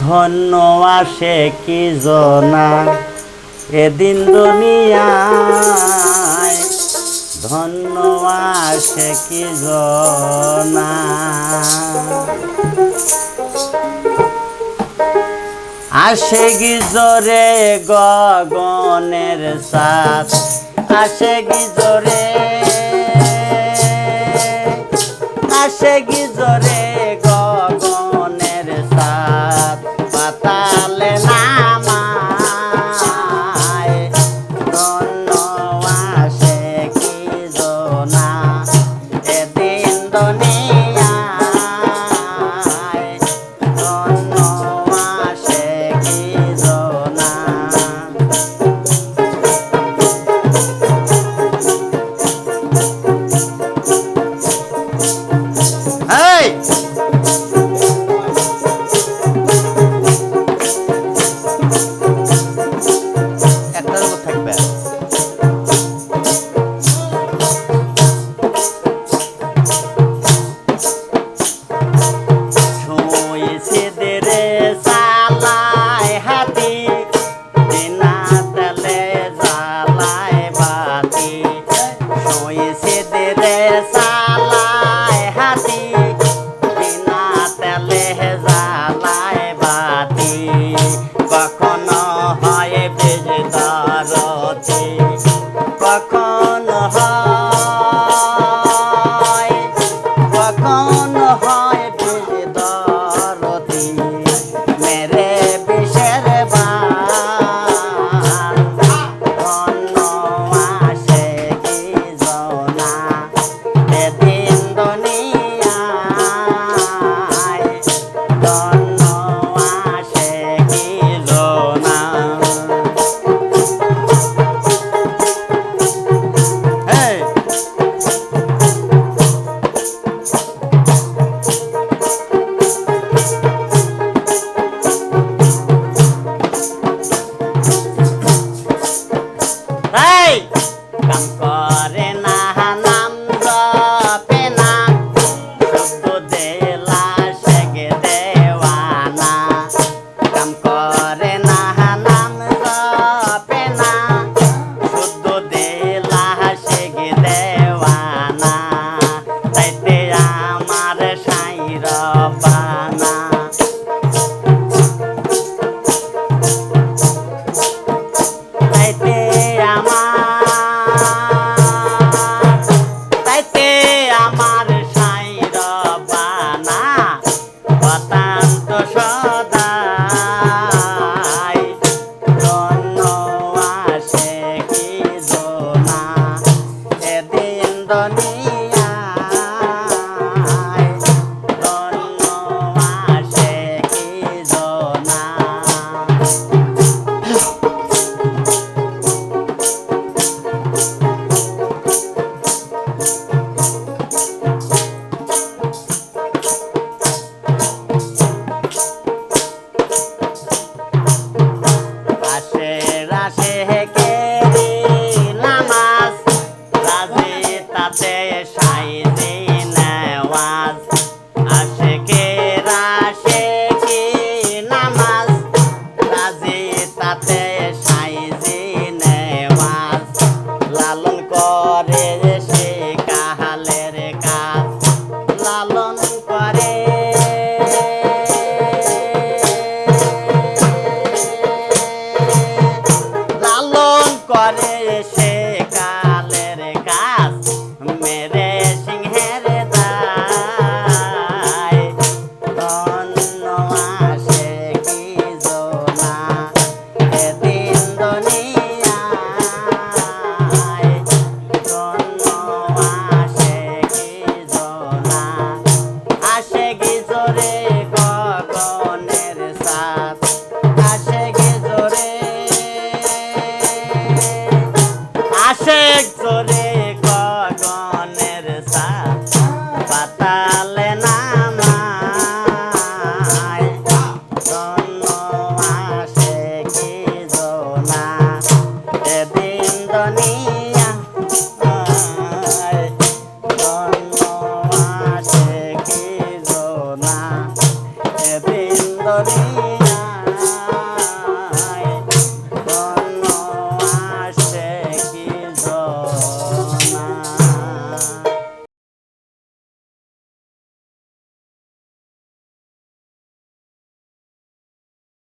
ধন্য আসে কি জনা? এদিন দুনিয়ায় ধন্য আসে কি জনা? আসে কি জোরে গগনের সাথ, আসে কি জোরে আসে কি জোরে নন্দনে সাথে সাই দিনওয়াজ আশেকে নামাজ? রাজি তাতে colores.